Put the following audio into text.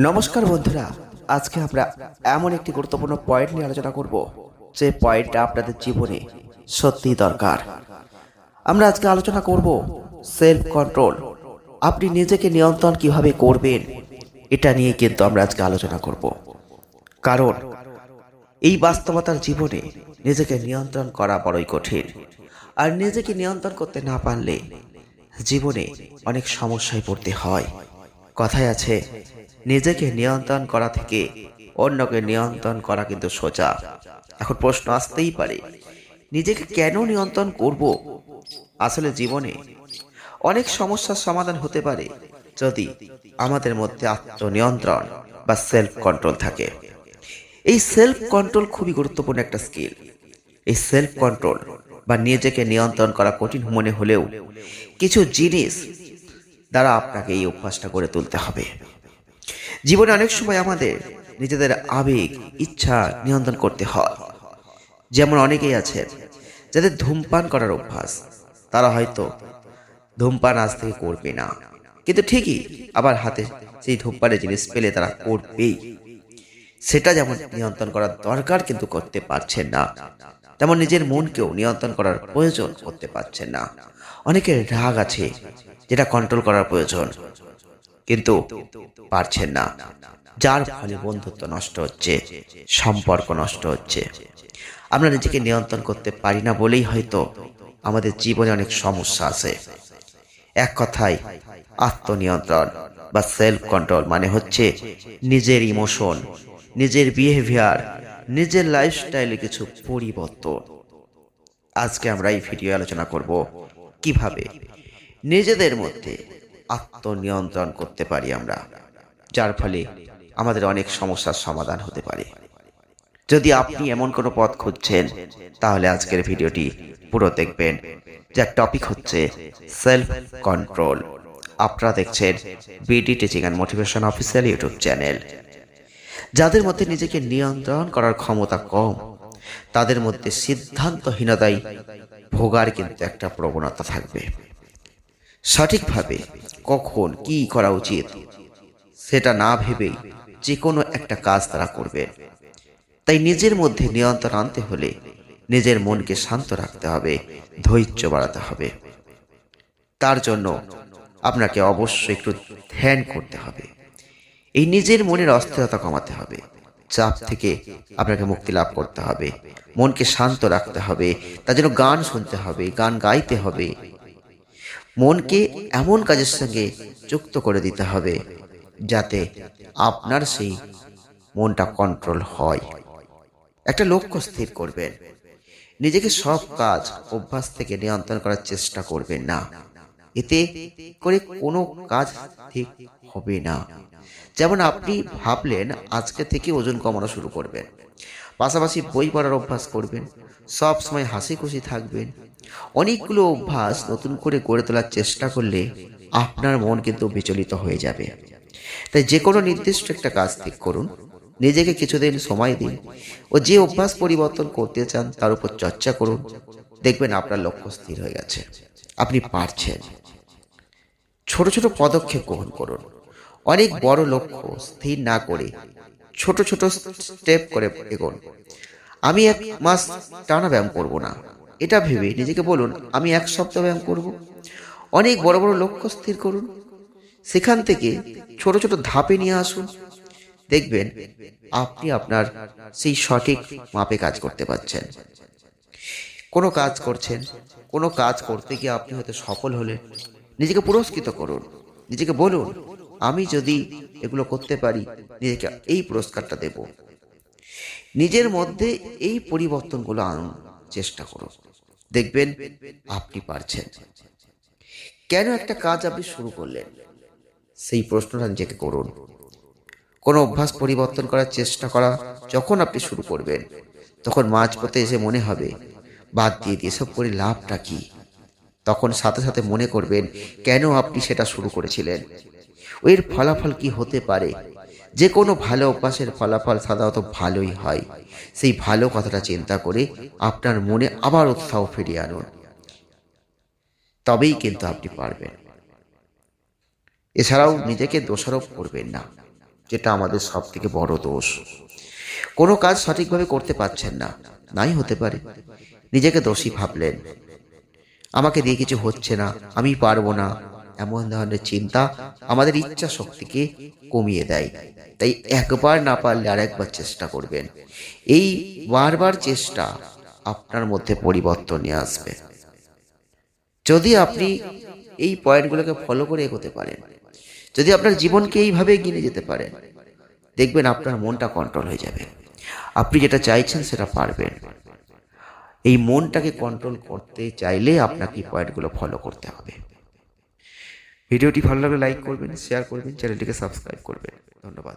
নমস্কার বন্ধুরা, আজকে আমরা এমন একটি গুরুত্বপূর্ণ পয়েন্ট নিয়ে আলোচনা করব, যে পয়েন্টটা আপনাদের জীবনে সত্যিই দরকার। আমরা আজকে আলোচনা করব সেলফ কন্ট্রোল আপনি নিজেকে নিয়ন্ত্রণ কীভাবে করবেন, এটা নিয়ে কিন্তু আমরা আজকে আলোচনা করব। কারণ, এই বাস্তবতার জীবনে নিজেকে নিয়ন্ত্রণ করা বড়ই কঠিন। আর নিজেকে নিয়ন্ত্রণ করতে না পারলে জীবনে অনেক সমস্যায় পড়তে হয়। কথায় আছে নিজেকে নিয়ন্ত্রণ করা থেকে অন্যকে নিয়ন্ত্রণ করা কিন্তু সোজা। এখন প্রশ্ন আসতেই পারে, নিজেকে কেন নিয়ন্ত্রণ করব? আসলে জীবনে অনেক সমস্যার সমাধান হতে পারে যদি আমাদের মধ্যে আত্মনিয়ন্ত্রণ বা সেলফ কন্ট্রোল থাকে। এই সেলফ কন্ট্রোল খুবই গুরুত্বপূর্ণ একটা স্কিল এই সেলফ কন্ট্রোল বা নিজেকে নিয়ন্ত্রণ করা কঠিন মনে হলেও কিছু জিনিস দ্বারা আপনাকে এই অভ্যাসটা গড়ে তুলতে হবে। জীবনে অনেক সময় আমাদের নিজেদের আবেগ, ইচ্ছা নিয়ন্ত্রণ করতে হয়। যেমন অনেকেই আছেন যাদের ধূমপান করার অভ্যাস। তারা হয়তো ধূমপান আজ থেকে করবে না। কিন্তু ঠিকই আবার হাতে সেই ধূমপানের জিনিস পেলে তারা করবেই। সেটা যেমন নিয়ন্ত্রণ করার দরকার কিন্তু করতে পারছেন না, তেমন নিজের মনকেও নিয়ন্ত্রণ করার প্রয়োজন করতে পারছেন না। অনেকের রাগ আছে, যেটা কন্ট্রোল করার প্রয়োজন। কিন্তু পারছেন না। যার ফলে বন্ধুত্ব নষ্ট হচ্ছে, সম্পর্ক নষ্ট হচ্ছে। আমরা নিজেকে নিয়ন্ত্রণ করতে পারি না বলেই হয়তো আমাদের জীবনে অনেক সমস্যা আছে। এক কথায়, আত্মনিয়ন্ত্রণ বা সেলফ কন্ট্রোল মানে হচ্ছে নিজের ইমোশন নিজের বিহেভিয়ার নিজের লাইফস্টাইলে কিছু পরিবর্তন। আজকে আমরা এই ভিডিও আলোচনা করব কীভাবে নিজেদের মধ্যে আত্মনিয়ন্ত্রণ করতে পারি আমরা, যার ফলে আমাদের অনেক সমস্যার সমাধান হতে পারে। যদি আপনি এমন কোনো পথ খুঁজছেন, তাহলে আজকের ভিডিওটি পুরো দেখবেন। যার টপিক হচ্ছে সেলফ কন্ট্রোল আপনারা দেখছেন BD teaching and motivation official YouTube channel. যাদের মধ্যে নিজেকে নিয়ন্ত্রণ করার ক্ষমতা কম, তাদের মধ্যে সিদ্ধান্তহীনতায় ভোগার কিন্তু একটা প্রবণতা থাকবে। সঠিকভাবে কখন কি করা উচিত, সেটা না ভেবেই যে কোনো একটা কাজ তারা করবেন তাই নিজের মধ্যে নিয়ন্ত্রণ আনতে হলে নিজের মনকে শান্ত রাখতে হবে, ধৈর্য বাড়াতে হবে। তার জন্য আপনাকে অবশ্যই একটু ধ্যান করতে হবে। এই নিজের মনের অস্থিরতা কমাতে হবে, চাপ থেকে আপনাকে মুক্তি লাভ করতে হবে। মনকে শান্ত রাখতে হবে, তার জন্য গান শুনতে হবে, গান গাইতে হবে। মনকে এমন কাজের সঙ্গে যুক্ত করে দিতে হবে যাতে আপনার সেই মনটা কন্ট্রোল হয়। একটা লক্ষ্য স্থির করবেন। নিজেকে সব কাজ, অভ্যাস থেকে নিয়ন্ত্রণ করার চেষ্টা করবেন না। এতে করে কোনো কাজ ঠিক হবে না। যেমন আপনি ভাবলেন, আজকে থেকে ওজন কমানো শুরু করবেন। পাশাপাশি বই পড়ার অভ্যাস করবেন। সব সময় হাসি খুশি থাকবেন। অনেকগুলো অভ্যাস নতুন করে গড়ে তোলার চেষ্টা করলে আপনার মন কিন্তু বিচলিত হয়ে যাবে। তাই যে কোনো নির্দিষ্ট একটা কাজ ঠিক করুন, নিজেকে কিছুদিন সময় দিন ও যে অভ্যাস পরিবর্তন করতে চান তার উপর চর্চা করুন, দেখবেন আপনার লক্ষ্য স্থির হয়ে গেছে, আপনি পারছেন। ছোট ছোট পদক্ষেপ গ্রহণ করুন। অনেক বড় লক্ষ্য স্থির না করে ছোট ছোট স্টেপ করে এগোন। আমি এক মাস টানা ব্যায়াম করব না। এটা ভেবে নিজেকে বলুন, আমি এক সপ্তাহ ব্যায়াম করব। অনেক বড় বড় লক্ষ্য স্থির করুন। সেখান থেকে ছোট ছোট ধাপে নিয়ে আসুন। দেখবেন আপনি আপনার সেই সঠিক মাপে কাজ করতে পারছেন। কোনো কাজ করছেন, কোনো কাজ করতে গিয়ে আপনি হয়তো সফল হলেন, নিজেকে পুরস্কৃত করুন। নিজেকে বলুন, আমি যদি এগুলো করতে পারি, নিজেকে এই পুরস্কারটা দেব। নিজের মধ্যে এই পরিবর্তনগুলো আনুন, চেষ্টা করুন। দেখবেন আপনি পারছেন। কেন একটা কাজ আপনি শুরু করলেন? সেই প্রশ্নটা নিজেকে করুন। কোনো অভ্যাস পরিবর্তন করার চেষ্টা করা, যখন আপনি শুরু করবেন, তখন মাঝপথে এসে মনে হবে, বাদ দিয়ে দিয়ে এসব করে লাভটা কি? তখন সাথে সাথে মনে করবেন, কেন আপনি সেটা শুরু করেছিলেন? এর ফলাফল কি হতে পারে? যে কোনো ভালো অভ্যাসের ফলাফল সাধারণত ভালোই হয়। সেই ভালো কথাটা চিন্তা করে আপনার মনে আবার উৎসাহ ফিরিয়ে আনুন। তবেই কিন্তু আপনি পারবেন। এছাড়াও নিজেকে দোষারোপ করবেন না, যেটা আমাদের সব থেকে বড় দোষ। কোনো কাজ সঠিকভাবে করতে পারছেন না, নাই হতে পারে। নিজেকে দোষী ভাবলেন, আমাকে দিয়ে কিছু হচ্ছে না, আমি পারব না। এমন ধরনের চিন্তা আমাদের ইচ্ছা শক্তিকে কমিয়ে দেয়। তাই একবার না পারলে আর একবার চেষ্টা করবেন। এই বারবার চেষ্টা আপনার মধ্যে পরিবর্তন নিয়ে আসবে। যদি আপনি এই পয়েন্টগুলোকে ফলো করে এগোতে পারেন, যদি আপনার জীবনকে এইভাবে এগিয়ে যেতে পারেন, দেখবেন আপনার মনটা কন্ট্রোল হয়ে যাবে। আপনি যেটা চাইছেন সেটা পারবেন। এই মনটাকে কন্ট্রোল করতে চাইলে আপনাকে পয়েন্টগুলো ফলো করতে হবে। ভিডিওটি ভালো লাগলে লাইক করবেন শেয়ার করবেন চ্যানেলটিকে সাবস্ক্রাইব করবেন। ধন্যবাদ।